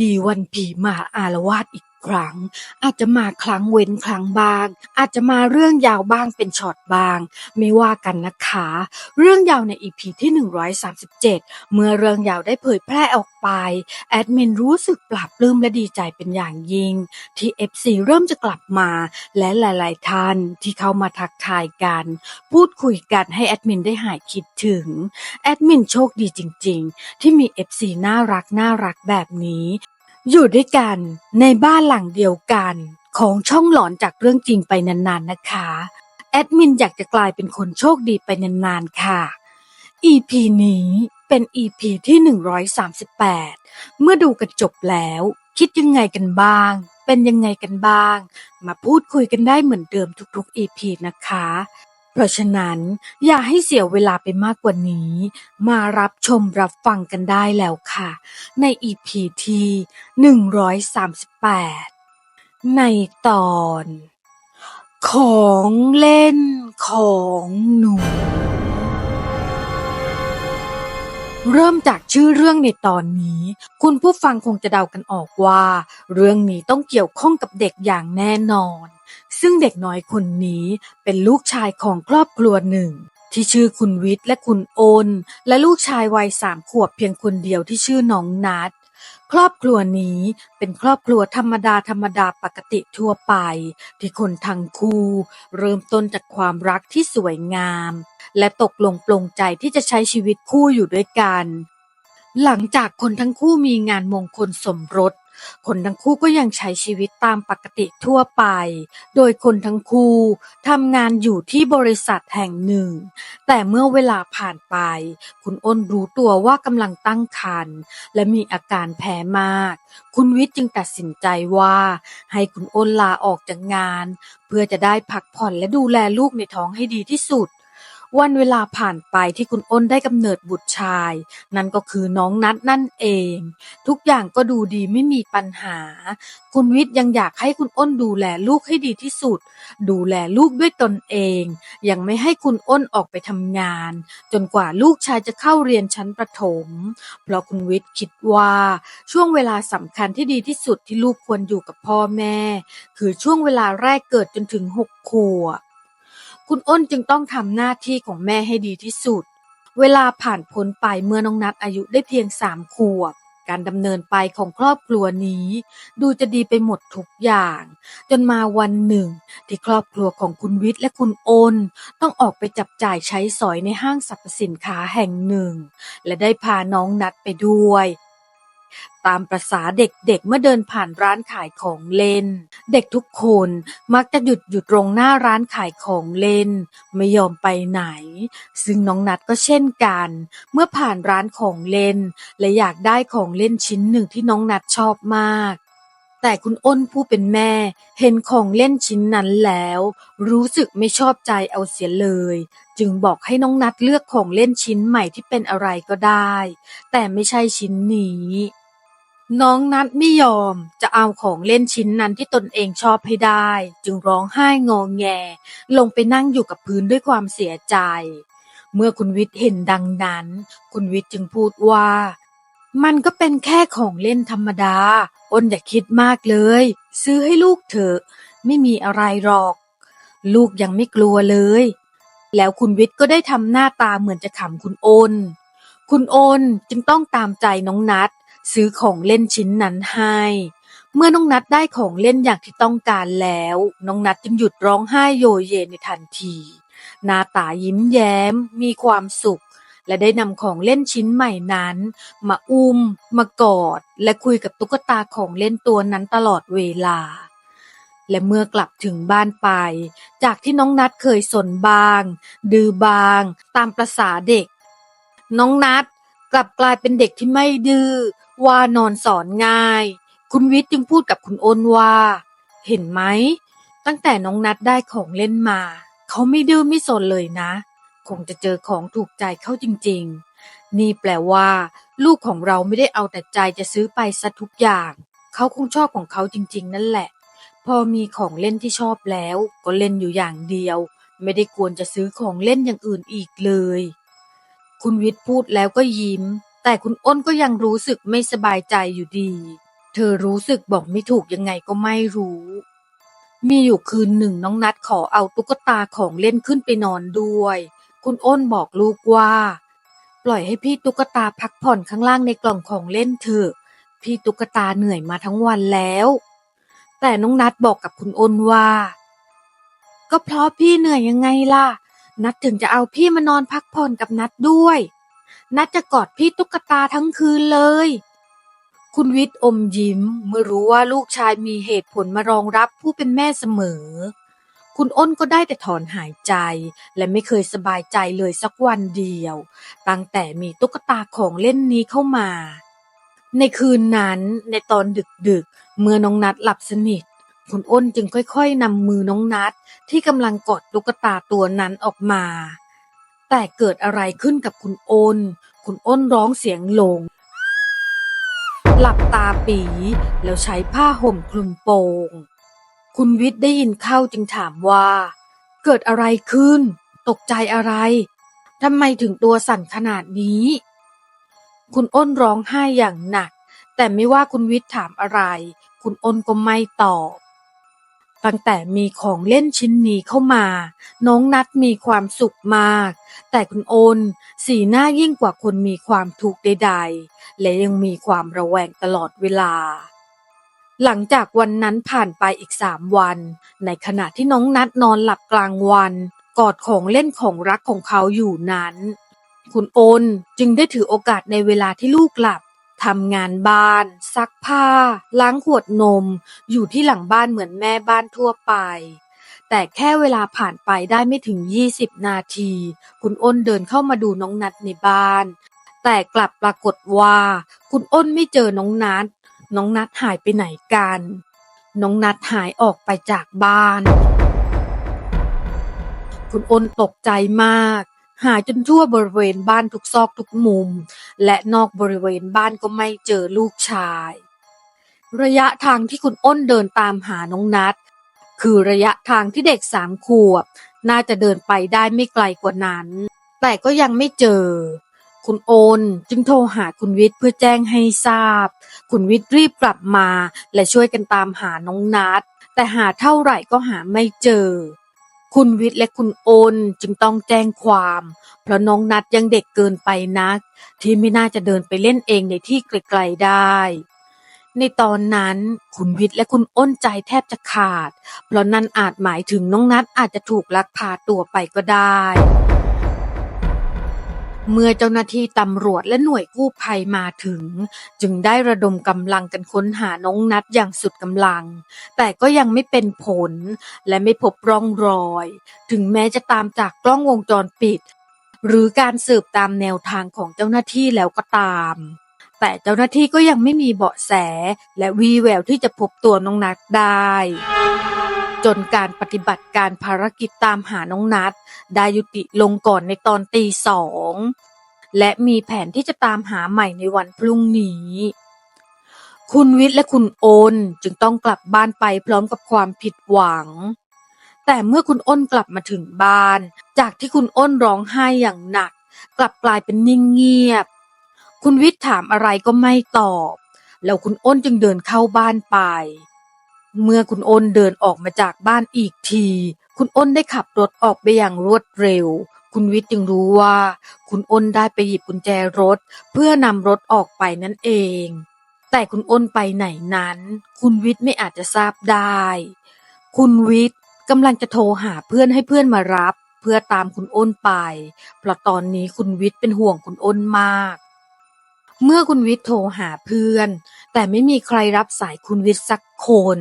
ดีวันผีมาอาละวาดอีก ครั้ง อาจจะมาครั้งเว้นครั้งบาง อาจจะมาเรื่องยาวบ้างเป็นช็อตบาง ไม่ว่ากันนะคะ เรื่องยาวใน EP ที่ 137 เมื่อเรื่องยาวได้เผยแพร่ออกไป แอดมินรู้สึกปลาบปลื้มและดีใจเป็นอย่างยิ่ง ที่ FC เริ่มจะกลับมา และหลาย ๆ ท่านที่เข้ามาทักทายกัน พูดคุยกันให้แอดมินได้หายคิดถึง แอดมินโชคดีจริง ๆ ที่มี FC น่ารักน่ารักแบบนี้ อยู่ด้วยกันในบ้านหลังเดียวกันของช่องหลอนจากเรื่องจริงไปนานๆนะคะ แอดมินอยากจะกลายเป็นคนโชคดีไปนานๆค่ะ EP นี้เป็น EP ที่ 138 เมื่อดูกันจบแล้ว คิดยังไงกันบ้าง เป็นยังไงกันบ้าง มาพูดคุยกันได้เหมือนเดิมทุกๆ EP นะคะ ราะฉะนั้นอย่าให้เสียเวลาไปมากกว่านี้ มารับชมรับฟังกันได้แล้วค่ะ ในอีพีที่138 ในตอน ของเล่นของหนู เริ่มจากชื่อเรื่องในตอนนี้ คุณผู้ฟังคงจะเดากันออกว่า เรื่องนี้ต้องเกี่ยวข้องกับเด็กอย่างแน่นอน ซึ่งเด็กน้อยคนนี้เป็นลูกชายของครอบครัวหนึ่ง ที่ชื่อคุณวิทย์และคุณโอน และลูกชายวัยสามขวบเพียงคนเดียวที่ชื่อน้องนัด ครอบครัวนี้เป็นครอบครัวธรรมดาธรรมดาปกติทั่วไป ที่คนทั้งคู่เริ่มต้นจากความรักที่สวยงาม และตกลงปลงใจที่จะใช้ชีวิตคู่อยู่ด้วยกัน หลังจากคนทั้งคู่มีงานมงคลสมรส คนทั้งคู่ก็ยังใช้ชีวิตตามปกติทั่วไป โดยคนทั้งคู่ทำงานอยู่ที่บริษัทแห่งหนึ่ง แต่เมื่อเวลาผ่านไป คุณอ้นรู้ตัวว่ากำลังตั้งครรภ์และมีอาการแพ้มาก คุณวิทย์จึงตัดสินใจว่า ให้คุณอ้นลาออกจากงาน เพื่อจะได้พักผ่อนและดูแลลูกในท้องให้ดีที่สุด วันเวลาผ่านไปที่คุณอ้นได้กำเนิดบุตรชาย นั่นก็คือน้องนัดนั่นเอง ทุกอย่างก็ดูดีไม่มีปัญหา คุณวิทย์ยังอยากให้คุณอ้นดูแลลูกให้ดีที่สุด ดูแลลูกด้วยตนเอง ยังไม่ให้คุณอ้นออกไปทำงาน จนกว่าลูกชายจะเข้าเรียนชั้นประถม เพราะคุณวิทย์คิดว่าช่วงเวลาสำคัญที่ดีที่สุดที่ลูกควรอยู่กับพ่อแม่ คือช่วงเวลาแรกเกิดจนถึงหกขวบ คุณอ้นจึงต้องทำหน้าที่ของแม่ให้ดีที่สุด เวลาผ่านพ้นไปเมื่อน้องนัดอายุได้เพียงสามขวบ การดำเนินไปของครอบครัวนี้ ดูจะดีไปหมดทุกอย่าง จนมาวันหนึ่ง ที่ครอบครัวของคุณวิทย์และคุณโอนต้องออกไปจับจ่ายใช้สอยในห้างสรรพสินค้าแห่งหนึ่ง และได้พาน้องนัดไปด้วย ตามประษาเด็กๆเมื่อเดินผ่านร้านขายของเล่น เด็กทุกคนมักจะหยุดอยู่ตรงหน้าร้านขายของเล่น ไม่ยอมไปไหน ซึ่งน้องนัดก็เช่นกัน เมื่อผ่านร้านของเล่น และอยากได้ของเล่นชิ้นหนึ่งที่น้องนัดชอบมาก แต่คุณอ้นผู้เป็นแม่เห็นของเล่นชิ้นนั้นแล้ว รู้สึกไม่ชอบใจเอาเสียเลย จึงบอกให้น้องนัดเลือกของเล่นชิ้นใหม่ที่เป็นอะไรก็ได้ แต่ไม่ใช่ชิ้นนี้ น้องนัดไม่ยอมจะเอาของเล่นชิ้นนั้นที่ตนเองชอบให้ได้ จึงร้องไห้งอแง ลงไปนั่งอยู่กับพื้นด้วยความเสียใจ เมื่อคุณวิทย์เห็นดังนั้น คุณวิทย์จึงพูดว่า มันก็เป็นแค่ของเล่นธรรมดา อ้นอย่าคิดมากเลย ซื้อให้ลูกเถอะ ไม่มีอะไรหรอก ลูกยังไม่กลัวเลย แล้วคุณวิทย์ก็ได้ทำหน้าตาเหมือนจะขำคุณโอน คุณโอนจึงต้องตามใจน้องนัด ซื้อของเล่นชิ้นนั้นให้ เมื่อน้องนัดได้ของเล่นอย่างที่ต้องการแล้ว น้องนัดจึงหยุดร้องไห้โยเยในทันที หน้าตายิ้มแย้ม มีความสุข และได้นำของเล่นชิ้นใหม่นั้น มาอุ้ม มากอด และคุยกับตุ๊กตาของเล่นตัวนั้นตลอดเวลา และเมื่อกลับถึงบ้านไป จากที่น้องนัดเคยสนบาง ดื้อบาง ตามประษาเด็ก น้องนัดกลับกลายเป็นเด็กที่ไม่ดื้อว่านอนสอนง่าย คุณวิทย์จึงพูดกับคุณอ้นว่า เห็นไหม ตั้งแต่น้องนัดได้ของเล่นมา เขาไม่ดื้อไม่สนเลยนะ คงจะเจอของถูกใจเขาจริงๆ นี่แปลว่า ลูกของเราไม่ได้เอาแต่ใจจะซื้อไปซะทุกอย่าง เขาคงชอบของเขาจริง ๆ นั่นแหละ พอมีของเล่นที่ชอบแล้ว ก็เล่นอยู่อย่างเดียว ไม่ได้ควรจะซื้อของเล่นอย่างอื่นอีกเลย คุณวิทย์พูดแล้วก็ยิ้ม แต่คุณอ้นก็ยังรู้สึกไม่สบายใจอยู่ดี เธธอรู้สึกบอกไม่ถูกยังไงก็ไม่รู้มีอยู่คืนหนึ่งน้องนัดขอเอาตุ๊กตาของเล่นขึ้นไปนอนด้วย คุณอ้นบอกลูกว่า ปล่อยให้พี่ตุ๊กตาพักผ่อนข้างล่างในกล่องของเล่นเถอะ พี่ตุ๊กตาเหนื่อยมาทั้งวันแล้ว แต่น้องนัดบอกกับคุณอ้นว่า ก็เพราะพี่เหนื่อยยังไงล่ะ นัดถึงจะเอาพี่มานอนพักผ่อนกับนัดด้วย นัดจะกอดพี่ตุ๊กตาทั้งคืนเลย คุณวิทย์อมยิ้ม เมื่อรู้ว่าลูกชายมีเหตุผลมารองรับผู้เป็นแม่เสมอ คุณอ้นก็ได้แต่ถอนหายใจ และไม่เคยสบายใจเลยสักวันเดียว ตั้งแต่มีตุ๊กตาของเล่นนี้เข้ามา ในคืนนั้นในตอนดึกๆ เมื่อน้องนัดหลับสนิท คุณอ้นจึงค่อยๆนำมือน้องนัดที่กำลังกอดตุ๊กตาตัวนั้นออกมา แต่เกิดอะไรขึ้นกับคุณอ้น คุณอ้นร้องเสียงหลงหลับตาปีแล้วใช้ผ้าห่มคลุมโปง คุณวิทย์ได้ยินเข้าจึงถามว่า เกิดอะไรขึ้น ตกใจอะไรทำไมถึงตัวสั่นขนาดนี้ คุณอ้นร้องไห้อย่างหนัก แต่ไม่ว่าคุณวิทย์ถามอะไร คุณอ้นก็ไม่ตอบตั้งแต่มีของเล่นชิ้นนี้เข้ามา น้องนัดมีความสุขมาก แต่คุณโอนสีหน้ายิ่งกว่าคนมีความทุกข์ใดๆ และยังมีความระแวงตลอดเวลา หลังจากวันนั้นผ่านไปอีกสามวัน ในขณะที่น้องนัดนอนหลับกลางวัน กอดของเล่นของรักของเขาอยู่นั้น คุณโอนจึงได้ถือโอกาสในเวลาที่ลูกหลับทำงานบ้าน ซักผ้า ล้างขวดนม อยู่ที่หลังบ้านเหมือนแม่บ้านทั่วไป แต่แค่เวลาผ่านไปได้ไม่ถึง 20 นาที คุณอ้นเดินเข้ามาดูน้องนัดในบ้าน แต่กลับปรากฏว่า คุณอ้นไม่เจอน้องนัด น้องนัดหายไปไหนกัน น้องนัดหายออกไปจากบ้าน คุณอ้นตกใจมาก หายจนทั่วบริเวณบ้านทุกซอกทุกมุม และนอกบริเวณบ้านก็ไม่เจอลูกชาย ระยะทางที่คุณอ้นเดินตามหาน้องนัด คือระยะทางที่เด็กสามขวบ น่าจะเดินไปได้ไม่ไกลกว่านั้น แต่ก็ยังไม่เจอ คุณโอน จึงโทรหาคุณวิทย์เพื่อแจ้งให้ทราบ คุณวิทย์รีบกลับมา และช่วยกันตามหาน้องนัดแต่หาเท่าไหร่ก็หาไม่เจอ คุณวิทย์และคุณโอนจึงต้องแจ้งความ เพราะน้องนัดยังเด็กเกินไปนัก ที่ไม่น่าจะเดินไปเล่นเองในที่ไกลๆได้ในตอนนั้นคุณวิทย์และคุณอ้นใจแทบจะขาด เพราะนั่นอาจหมายถึงน้องนัดอาจจะถูกลักพาตัวไปก็ได้ เมื่อเจ้าหน้าที่ตำรวจและหน่วยกู้ภัยมาถึง จึงได้ระดมกำลังกันค้นหาน้องนัดอย่างสุดกำลัง แต่ก็ยังไม่เป็นผลและไม่พบร่องรอย ถึงแม้จะตามจากกล้องวงจรปิด หรือการสืบตามแนวทางของเจ้าหน้าที่แล้วก็ตาม แต่เจ้าหน้าที่ก็ยังไม่มีเบาะแส และวีแววที่จะพบตัวน้องนัดได้ จนการปฏิบัติการภารกิจตามหาน้องนัดได้ยุติลงก่อนในตอนตีสอง และมีแผนที่จะตามหาใหม่ในวันพรุ่งนี้ คุณวิทย์และคุณโอนจึงต้องกลับบ้านไปพร้อมกับความผิดหวัง แต่เมื่อคุณอ้นกลับมาถึงบ้าน จากที่คุณอ้นร้องไห้อย่างหนัก กลับกลายเป็นนิ่งเงียบ คุณวิทย์ถามอะไรก็ไม่ตอบ แล้วคุณอ้นจึงเดินเข้าบ้านไป เมื่อคุณอ้นเดินออกมาจากบ้านอีกที คุณอ้นได้ขับรถออกไปอย่างรวดเร็ว คุณวิทย์จึงรู้ว่า คุณอ้นได้ไปหยิบกุญแจรถ เพื่อนำรถออกไปนั่นเอง แต่คุณอ้นไปไหนนั้น คุณวิทย์ไม่อาจจะทราบได้ คุณวิทย์กำลังจะโทรหาเพื่อนให้เพื่อนมารับ เพื่อตามคุณอ้นไป เพราะตอนนี้คุณวิทย์เป็นห่วงคุณอ้นมาก เมื่อคุณวิทย์โทรหาเพื่อน แต่ไม่มีใครรับสายคุณวิทย์สักคน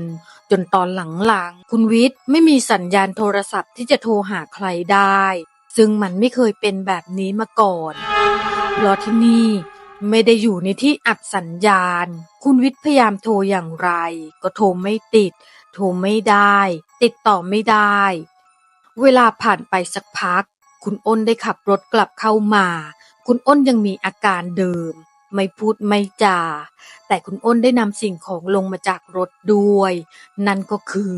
จนตอนหลังๆ คุณวิทย์ไม่มีสัญญาณโทรศัพท์ที่จะโทรหาใครได้ ซึ่งมันไม่เคยเป็นแบบนี้มาก่อน เพราะที่นี่ไม่ได้อยู่ในที่อัดสัญญาณ คุณวิทย์พยายามโทรอย่างไร ก็โทรไม่ติด โทรไม่ได้ ติดต่อไม่ได้ เวลาผ่านไปสักพัก คุณอ้นได้ขับรถกลับเข้ามา คุณอ้นยังมีอาการเดิม ไม่พูดไม่จา แต่คุณอ้นได้นำสิ่งของลงมาจากรถด้วย นั่นก็คือ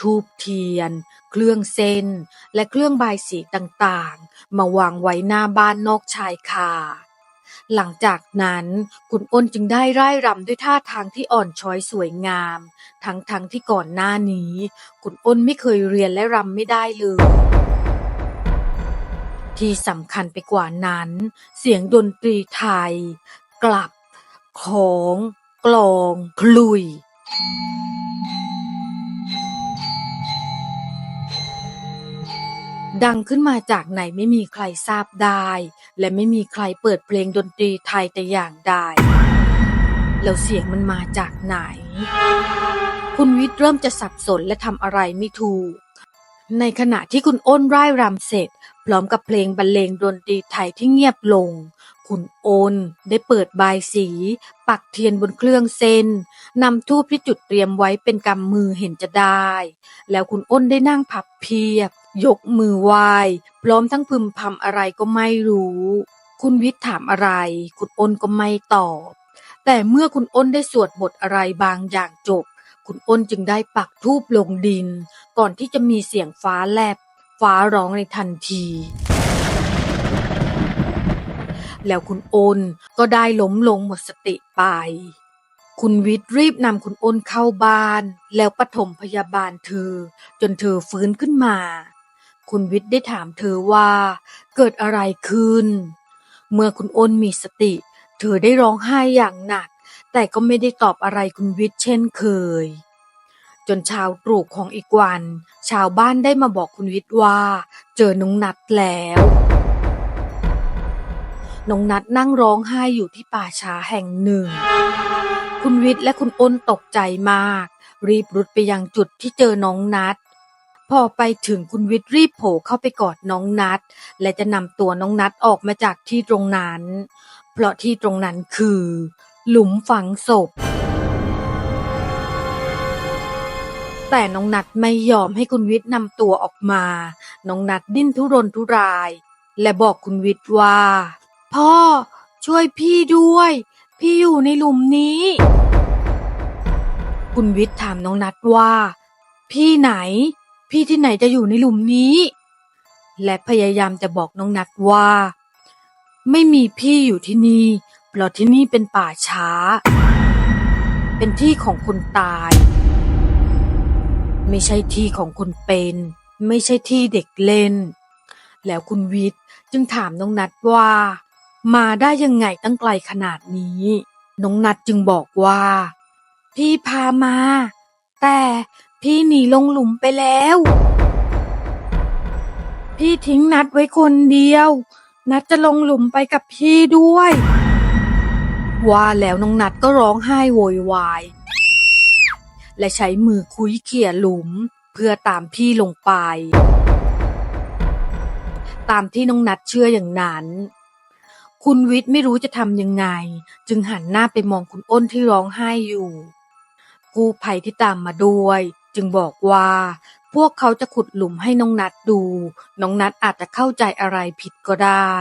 ทูบเทียน เครื่องเส้น และเครื่องบายสีต่างๆ มาวางไว้หน้าบ้านนอกชายคา หลังจากนั้นคุณอ้นจึงได้ร่ายรำด้วยท่าทางที่อ่อนช้อยสวยงาม ทั้งๆทที่ก่อนหน้านี้ คุณอ้นไม่เคยเรียนและรำไม่ได้เลย ที่สำคัญไปกว่านั้น เสียงดนตรีไทย กลับของกลอง คลุยดังขึ้นมาจากไหนไม่มีใครทราบได้ และไม่มีใครเปิดเพลงดนตรีไทยแต่อย่างใดแล้วเสียงมันมาจากไหน คุณวิทย์เริ่มจะสับสนและทำอะไรไม่ถูก ในขณะที่คุณอ้นร่ายรำเสร็จ ร้อมกับเพลงบรรเลงดนตรีไทยที่เงียบลงคุณอ้นได้เปิดบายสี ปักเทียนบนเครื่องเส้นนำทูบที่จุดเตรียมไว้เป็นกำมือเห็นจะได้ แล้วคุณอ้นได้นั่งพับเพียบ ยกมือไหว้พร้อมทั้งพึมพำอะไรก็ไม่รู้ คุณวิทย์ถามอะไร คุณอ้นก็ไม่ตอบ แต่เมื่อคุณอ้นได้สวดบทอะไรบางอย่างจบคุณอ้นจึงได้ปักทูบลงดิน ก่อนที่จะมีเสียงฟ้าแลบ ฟ้าร้องในทันที แล้วคุณโอนก็ได้ล้มลงหมดสติไป คุณวิทย์รีบนำคุณโอนเข้าบ้าน แล้วปฐมพยาบาลเธอ จนเธอฟื้นขึ้นมา คุณวิทย์ได้ถามเธอว่าเกิดอะไรขึ้น เมื่อคุณโอนมีสติ เธอได้ร้องไห้อย่างหนัก แต่ก็ไม่ได้ตอบอะไรคุณวิทย์เช่นเคย จนช้าตรู่ของอีกวัน ชาวบ้านได้มาบอกคุณวิทย์ว่า เจอน้องนัดแล้วน้องนัดนั่งร้องไห้อยู่ที่ป่าช้าแห่งหนึ่ง คุณวิทย์และคุณอ้นตกใจมาก รีบรุดไปยังจุดที่เจอน้องนัด พอไปถึงคุณวิทย์รีบโผล่เข้าไปกอดน้องนัด และจะนำตัวน้องนัดออกมาจากที่ตรงนั้น เพราะที่ตรงนั้นคือ หลุมฝังศพ แต่น้องนัดไม่ยอมให้คุณวิทย์นำตัวออกมา น้องนัดดิ้นทุรนทุราย และบอกคุณวิทย์ว่า พ่อช่วยพี่ด้วย พี่อยู่ในหลุมนี้ คุณวิทย์ถามน้องนัดว่า พี่ไหน พี่ที่ไหนจะอยู่ในหลุมนี้ และพยายามจะบอกน้องนัดว่า ไม่มีพี่อยู่ที่นี่เพราะที่นี่เป็นป่าช้า เป็นที่ของคนตาย ไม่ใช่ที่ของคนเป็น ไม่ใช่ที่เด็กเล่น แล้วคุณวิทย์จึงถามน้องนัดว่า มาได้ยังไงตั้งไกลขนาดนี้ น้องนัดจึงบอกว่า พี่พามา แต่พี่หนีลงหลุมไปแล้ว พี่ทิ้งนัดไว้คนเดียว นัดจะลงหลุมไปกับพี่ด้วย ว่าแล้วน้องนัดก็ร้องไห้โวยวาย และใช้มือคุ้ยเขี่ยหลุม เพื่อตามพี่ลงไป ตามที่น้องนัดเชื่ออย่างนั้น คุณวิทย์ไม่รู้จะทำยังไง จึงหันหน้าไปมองคุณอ้นที่ร้องไห้อยู่กู้ภัยที่ตามมาด้วย จึงบอกว่า พวกเขาจะขุดหลุมให้น้องนัดดู น้องนัดอาจจะเข้าใจอะไรผิดก็ได้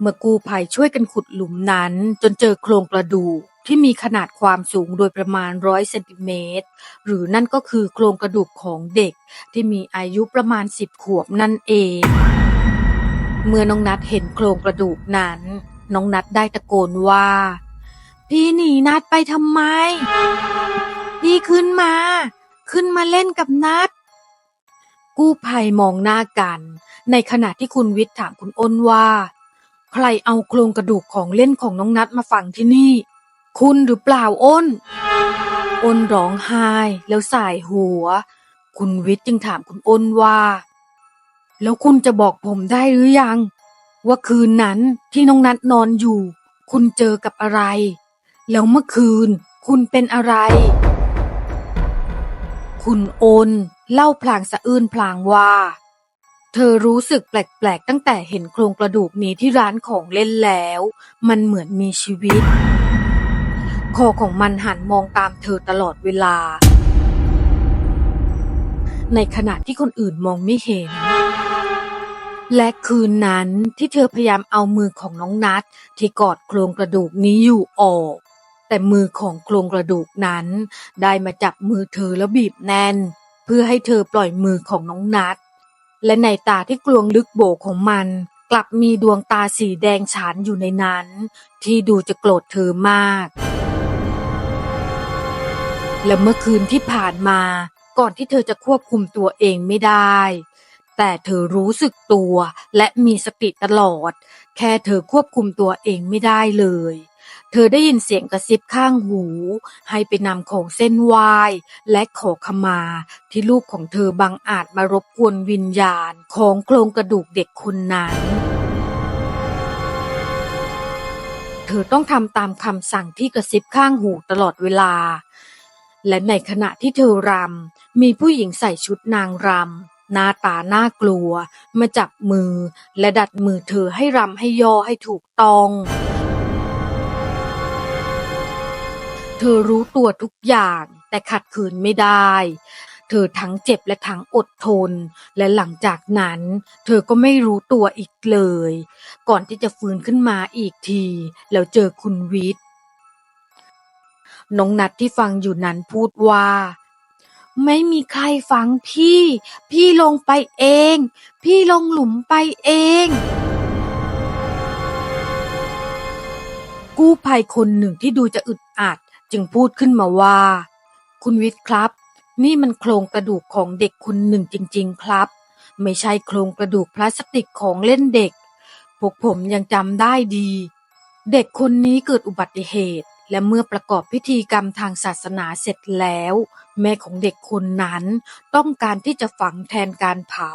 เมื่อกู้ภัยช่วยกันขุดหลุมนั้นจนเจอโครงกระดูก ที่มีขนาดความสูงโดยประมาณร้อยเซนติเมตร หรือนั่นก็คือโครงกระดูกของเด็กที่มีอายุประมาณสิบขวบนั่นเอง เมื่อน้องนัดเห็นโครงกระดูกนั้น น้องนัดได้ตะโกนว่า พี่หนีนัดไปทำไม พี่ขึ้นมา ขึ้นมาเล่นกับนัด กู้ภัยมองหน้ากัน ในขณะที่คุณวิทย์ถามคุณอ้นว่า ใครเอาโครงกระดูกของเล่นของน้องนัดมาฝังที่นี่ คุณหรือเปล่าอ้น อ้นร้องไห้แล้วสายหัว คุณวิทย์จึงถามคุณอ้นว่า แล้วคุณจะบอกผมได้หรือยัง ว่าคืนนั้นที่น้องนัดนอนอยู่ คุณเจอกับอะไร แล้วเมื่อคืนคุณเป็นอะไร คุณโอนเล่าพลางสะอื้นพลางว่า เธอรู้สึกแปลกๆ ตั้งแต่เห็นโครงกระดูกนี้ที่ร้านของเล่นแล้ว มันเหมือนมีชีวิต คอของมันหันมองตามเธอตลอดเวลา ในขณะที่คนอื่นมองไม่เห็น และคืนนั้นที่เธอพยายามเอามือของน้องนัดที่กอดโครงกระดูกนี้อยู่ออก แต่มือของโครงกระดูกนั้น ได้มาจับมือเธอแล้วบีบแน่น เพื่อให้เธอปล่อยมือของน้องนัด และในตาที่กลวงลึกโบของมันกลับมีดวงตาสีแดงฉานอยู่ในนั้น ที่ดูจะโกรธเธอมาก และเมื่อคืนที่ผ่านมาก่อนที่เธอจะควบคุมตัวเองไม่ได้ แต่เธอรู้สึกตัวและมีสติตลอด แค่เธอควบคุมตัวเองไม่ได้เลย เธอได้ยินเสียงกระซิบข้างหู ให้ไปนำของเส้นไหว้และขอขมาที่ลูกของเธอบังอาจมารบกวนวิญญาณของโครงกระดูกเด็กคนนั้นเธอต้องทำตามคำสั่งที่กระซิบข้างหูตลอดเวลา และในขณะที่เธอรำ มีผู้หญิงใส่ชุดนางรำ หน้าตาน่ากลัว มาจับมือ และดัดมือเธอให้รำให้ย่อให้ถูกต้อง เธอรู้ตัวทุกอย่างแต่ขัดขืนไม่ได้ เธอทั้งเจ็บและทั้งอดทน และหลังจากนั้น เธอก็ไม่รู้ตัวอีกเลย ก่อนที่จะฟื้นขึ้นมาอีกที แล้วเจอคุณวิทย์ น้องนัดที่ฟังอยู่นั้นพูดว่า ไม่มีใครฟังพี่ พี่ลงไปเอง พี่ลงหลุมไปเอง กู้ภัยคนหนึ่งที่ดูจะอึดอัดจึงพูดขึ้นมาว่า คุณวิทย์ครับ นี่มันโครงกระดูกของเด็กคนหนึ่งจริง ๆ ครับ ไม่ใช่โครงกระดูกพลาสติกของเล่นเด็ก พวกผมยังจำได้ดี เด็กคนนี้เกิดอุบัติเหตุ และเมื่อประกอบพิธีกรรมทางศาสนาเสร็จแล้ว แม่ของเด็กคนนั้นต้องการที่จะฝังแทนการเผา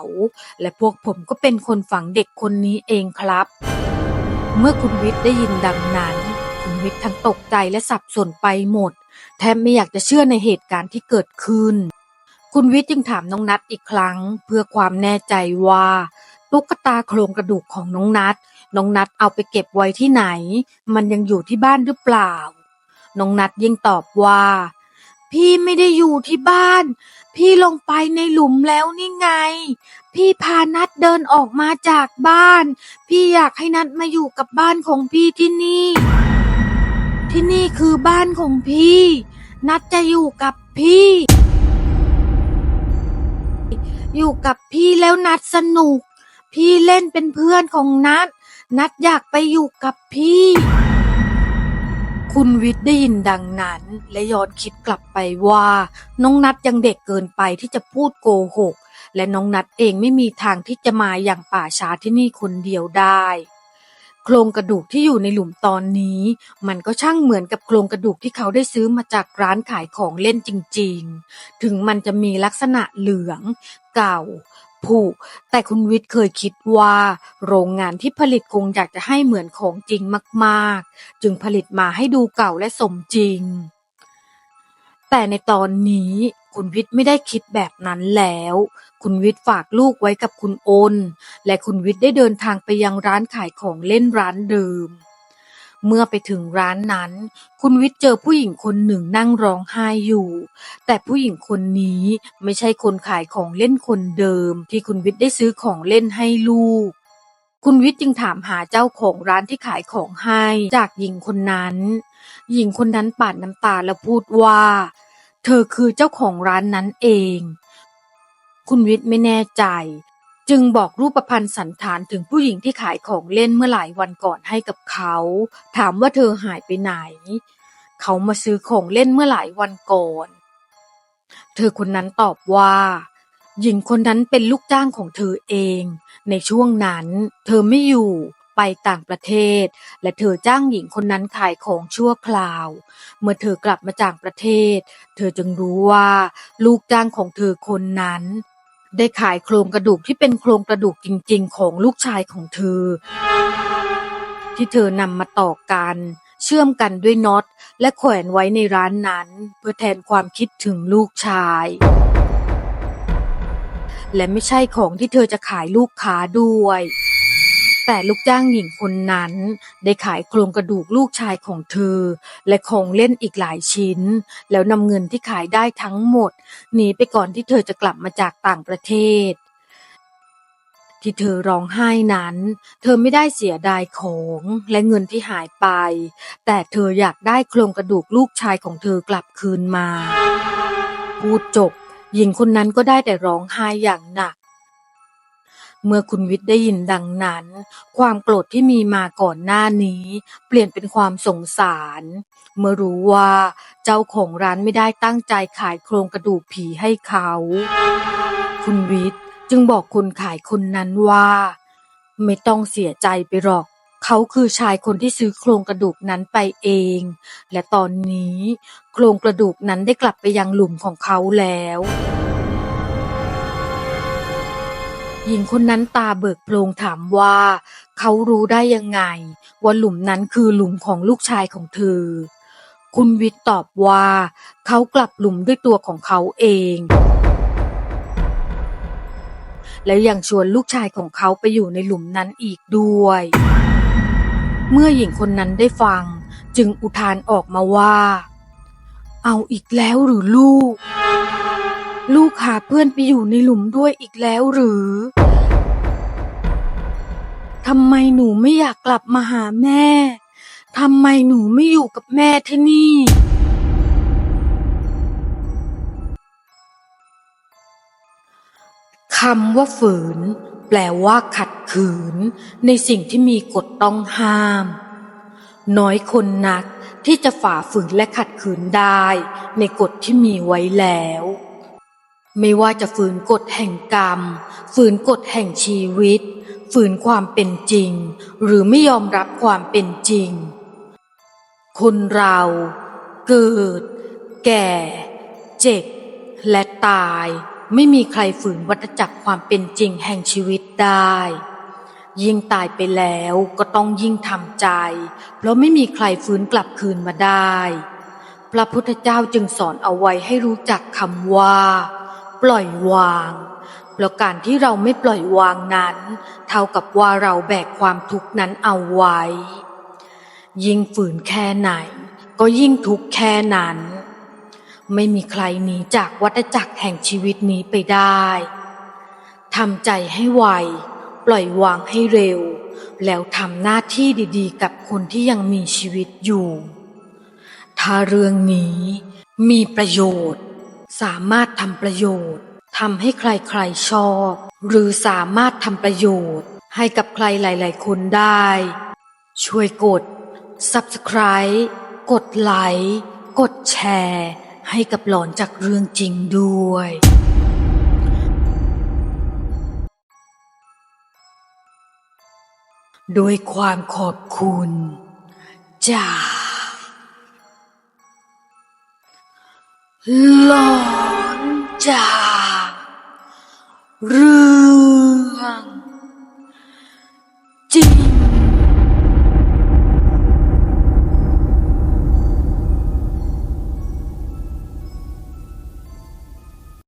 และพวกผมก็เป็นคนฝังเด็กคนนี้เองครับ เมื่อคุณวิทย์ได้ยินดังนั้น คุณวิทย์ทั้งตกใจและสับสนไปหมด แทบไม่อยากจะเชื่อในเหตุการณ์ที่เกิดขึ้น คุณวิทย์จึงถามน้องนัดอีกครั้ง เพื่อความแน่ใจว่าตุ๊กตาโครงกระดูกของน้องนัด น้องนัดเอาไปเก็บไว้ที่ไหน มันยังอยู่ที่บ้านหรือเปล่า น้องนัดยิ่งตอบว่า พี่ไม่ได้อยู่ที่บ้าน พี่ลงไปในหลุมแล้วนี่ไง พี่พานัดเดินออกมาจากบ้าน พี่อยากให้นัดมาอยู่กับบ้านของพี่ที่นี่ ที่นี่คือบ้านของพี่ นัดจะอยู่กับพี่ อยู่กับพี่แล้วนัดสนุก พี่เล่นเป็นเพื่อนของนัด นัดอยากไปอยู่กับพี่ คุณวิทย์ได้ยินดังนั้น และย้อนคิดกลับไปว่า น้องนัดยังเด็กเกินไปที่จะพูดโกหก และน้องนัดเองไม่มีทางที่จะมาอย่างป่าช้าที่นี่คนเดียวได้ โครงกระดูกที่อยู่ในหลุมตอนนี้ มันก็ช่างเหมือนกับโครงกระดูกที่เขาได้ซื้อมาจากร้านขายของเล่นจริง ๆ ถึงมันจะมีลักษณะเหลือง เก่า ผุ แต่คุณวิทย์เคยคิดว่า โรงงานที่ผลิตคงอยากจะให้เหมือนของจริงมากๆ จึงผลิตมาให้ดูเก่าและสมจริง แต่ในตอนนี้คุณวิทย์ไม่ได้คิดแบบนั้นแล้ว คุณวิทย์ฝากลูกไว้กับคุณโอน และคุณวิทย์ได้เดินทางไปยังร้านขายของเล่นร้านเดิม เมื่อไปถึงร้านนั้น คุณวิทย์เจอผู้หญิงคนหนึ่งนั่งร้องไห้อยู่ แต่ผู้หญิงคนนี้ไม่ใช่คนขายของเล่นคนเดิม ที่คุณวิทย์ได้ซื้อของเล่นให้ลูก คุณวิทย์จึงถามหาเจ้าของร้านที่ขายของให้จากหญิงคนนั้น หญิงคนนั้นปาดน้ำตาแล้วพูดว่า เธอคือเจ้าของร้านนั้นเอง คุณวิทย์ไม่แน่ใจ จึงบอกรูปพันธ์สันฐานถึงผู้หญิงที่ขายของเล่นเมื่อหลายวันก่อนให้กับเขา ถามว่าเธอหายไปไหน เขามาซื้อของเล่นเมื่อหลายวันก่อน เธอคนนั้นตอบว่า หญิงคนนั้นเป็นลูกจ้างของเธอเอง ในช่วงนั้น เธอไม่อยู่ไปต่างประเทศ และเธอจ้างหญิงคนนั้นขายของชั่วคราว เมื่อเธอกลับมาจากประเทศ เธอจึงรู้ว่า ลูกจ้างของเธอคนนั้น ได้ขายโครงกระดูกที่เป็นโครงกระดูกจริงๆ ของลูกชายของเธอ ที่เธอนำมาต่อกัน เชื่อมกันด้วยน็อต และแขวนไว้ในร้านนั้น เพื่อแทนความคิดถึงลูกชาย และไม่ใช่ของที่เธอจะขายลูกค้าด้วย แต่ลูกจ้างหญิงคนนั้น ได้ขายโครงกระดูกลูกชายของเธอ และของเล่นอีกหลายชิ้น แล้วนำเงินที่ขายได้ทั้งหมดหนีไปก่อนที่เธอจะกลับมาจากต่างประเทศ ที่เธอร้องไห้นั้น เธอไม่ได้เสียดายของและเงินที่หายไป แต่เธออยากได้โครงกระดูกลูกชายของเธอกลับคืนมา พูดจบหญิงคนนั้นก็ได้แต่ร้องไห้อย่างหนัก เมื่อคุณวิทย์ได้ยินดังนั้น ความโกรธที่มีมาก่อนหน้านี้ เปลี่ยนเป็นความสงสาร เมื่อรู้ว่าเจ้าของร้านไม่ได้ตั้งใจขายโครงกระดูกผีให้เขา คุณวิทย์จึงบอกคนขายคนนั้นว่า ไม่ต้องเสียใจไปหรอกเขาคือชายคนที่ซื้อโครงกระดูกนั้นไปเอง และตอนนี้ โครงกระดูกนั้นได้กลับไปยังหลุมของเขาแล้ว หญิงคนนั้นตาเบิกโพลงถามว่า เขารู้ได้ยังไง ว่าหลุมนั้นคือหลุมของลูกชายของเธอ คุณวิทย์ตอบว่า เขากลับหลุมด้วยตัวของเขาเอง แล้วยังชวนลูกชายของเขาไปอยู่ในหลุมนั้นอีกด้วย เมื่อหญิงคนนั้นได้ฟัง จึงอุทานออกมาว่า เอาอีกแล้วหรือลูก ลูกหาเพื่อนไปอยู่ในหลุมด้วยอีกแล้วหรือทำไมหนูไม่อยากกลับมาหาแม่ ทำไมหนูไม่อยู่กับแม่ที่นี่ คำว่าฝืน แปลว่าขัดขืน ในสิ่งที่มีกฎต้องห้าม น้อยคนนักที่จะฝ่าฝืนและขัดขืนได้ ในกฎที่มีไว้แล้ว ไม่ว่าจะฝืนกฎแห่งกรรม ฝืนกฎแห่งชีวิต ฝืนความเป็นจริง หรือไม่ยอมรับความเป็นจริง คนเราเกิด แก่ เจ็บ และตาย ไม่มีใครฝืนวัฏจักรความเป็นจริงแห่งชีวิตได้ ยิ่งตายไปแล้วก็ต้องยิ่งทำใจ เพราะไม่มีใครฟื้นกลับคืนมาได้ พระพุทธเจ้าจึงสอนเอาไว้ให้รู้จักคำว่า ปล่อยวางเพราะการที่เราไม่ปล่อยวางนั้น เท่ากับว่าเราแบกความทุกข์นั้นเอาไว้ ยิ่งฝืนแค่ไหน ก็ยิ่งทุกข์แค่นั้น ไม่มีใครหนีจากวัฏจักรแห่งชีวิตนี้ไปได้ทำใจให้ไว ปล่อยวางให้เร็ว แล้วทำหน้าที่ดีๆ กับคนที่ยังมีชีวิตอยู่ ถ้าเรื่องนี้มีประโยชน์ สามารถทำประโยชน์ทำให้ใครๆชอบ หรือสามารถทำประโยชน์ให้กับใครหลายๆคนได้ ช่วยกด subscribe กดไลค์กดแชร์ ให้กับหลอนจากเรื่องจริงด้วย ด้วยความขอบคุณจาก หลอนจากเรื่อง